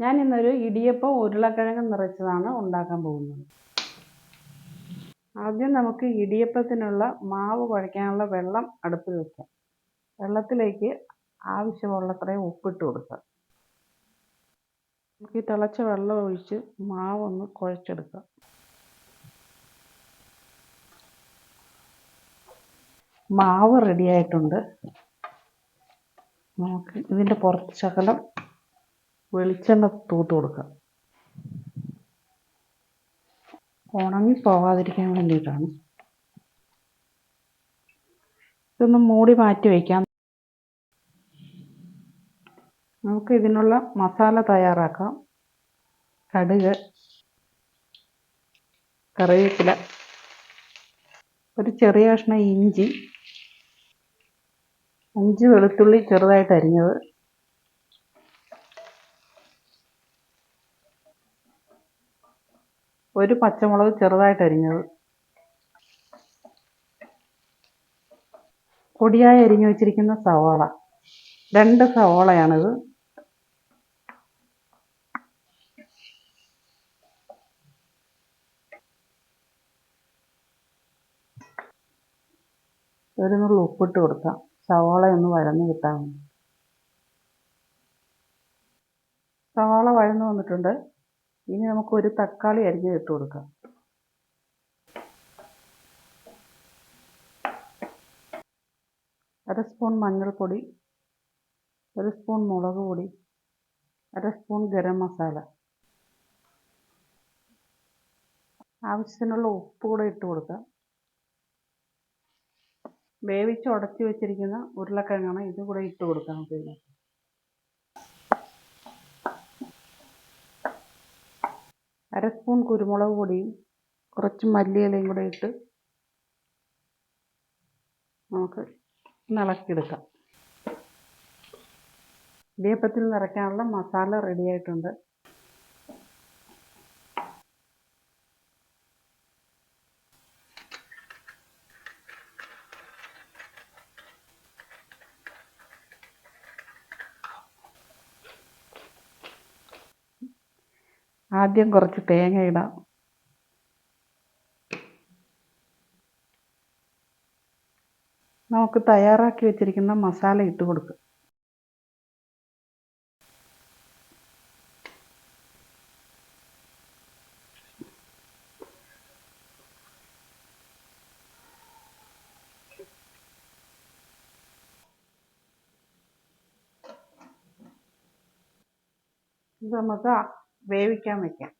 ഞാൻ ഇന്നൊരു ഇടിയപ്പം ഉരുളക്കിഴങ്ങ് നിറച്ചതാണ് ഉണ്ടാക്കാൻ പോകുന്നത്. ആദ്യം നമുക്ക് ഇടിയപ്പത്തിനുള്ള മാവ് കുഴയ്ക്കാനുള്ള വെള്ളം അടുപ്പിൽ വെക്കാം. വെള്ളത്തിലേക്ക് ആവശ്യമുള്ളത്രയും ഉപ്പിട്ട് കൊടുക്കാം. നമുക്ക് ഈ തിളച്ച വെള്ളം ഒഴിച്ച് മാവൊന്ന് കുഴച്ചെടുക്കാം. മാവ് റെഡിയായിട്ടുണ്ട് നമുക്ക് ഇതിന്റെ പുറത്ത് ശകലം വെളിച്ചെണ്ണ തൂത്ത് കൊടുക്കുക. ഉണങ്ങി പോകാതിരിക്കാൻ വേണ്ടിയിട്ടാണ്. ഇതൊന്ന് മൂടി മാറ്റി വയ്ക്കാം നമുക്ക് ഇതിനുള്ള മസാല തയ്യാറാക്കാം. കടുക് കറിവേപ്പില ഒരു ചെറിയ കഷ്ണം ഇഞ്ചി അഞ്ച് വെളുത്തുള്ളി ചെറുതായിട്ട് അരിഞ്ഞത്. ഒരു പച്ചമുളക് ചെറുതായിട്ട് അരിഞ്ഞത്. പൊടിയായി അരിഞ്ഞു വെച്ചിരിക്കുന്ന സവാള. രണ്ട് സവാളയാണിത്. ഒരു നുള്ളി ഉപ്പിട്ട് കൊടുക്കാം. സവാള ഒന്ന് വഴന്ന് കിട്ടാൻ സവാള വഴന്ന് വന്നിട്ടുണ്ട്. ഇനി നമുക്ക് ഒരു തക്കാളി അരിഞ്ഞ് ഇട്ട് കൊടുക്കാം. അര സ്പൂൺ മഞ്ഞൾപ്പൊടി ഒരു സ്പൂൺ മുളക് പൊടി അര സ്പൂൺ ഗരം മസാല. ആവശ്യത്തിനുള്ള ഉപ്പ് കൂടെ ഇട്ട് കൊടുക്കാം. വേവിച്ച് ഉടച്ച് വെച്ചിരിക്കുന്ന ഉരുളക്കിഴങ്ങാണ് ഇതും കൂടെ ഇട്ട് കൊടുക്കാം നമുക്ക് അര സ്പൂൺ കുരുമുളക് പൊടിയും കുറച്ച് മല്ലിയിലയും കൂടെ ഇട്ട് നമുക്ക് ഇളക്കിയെടുക്കാം. ഇടിയപ്പത്തിൽ നിറയ്ക്കാനുള്ള മസാല റെഡി ആയിട്ടുണ്ട്. ആദ്യം കുറച്ച് തേങ്ങ ഇടാം. നമുക്ക് തയ്യാറാക്കി വെച്ചിരിക്കുന്ന മസാല ഇട്ട് കൊടുക്കും. നമുക്ക് വേവിക്കാൻ വയ്ക്കാം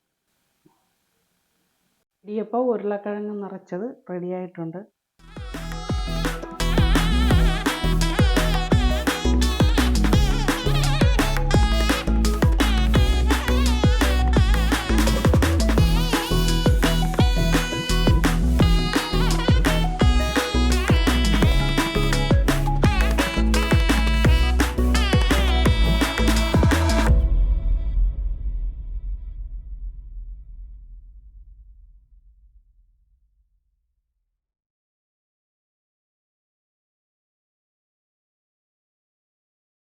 ഇടിയപ്പം ഉരുളക്കിഴങ്ങ് നിറച്ചത് റെഡി ആയിട്ടുണ്ട്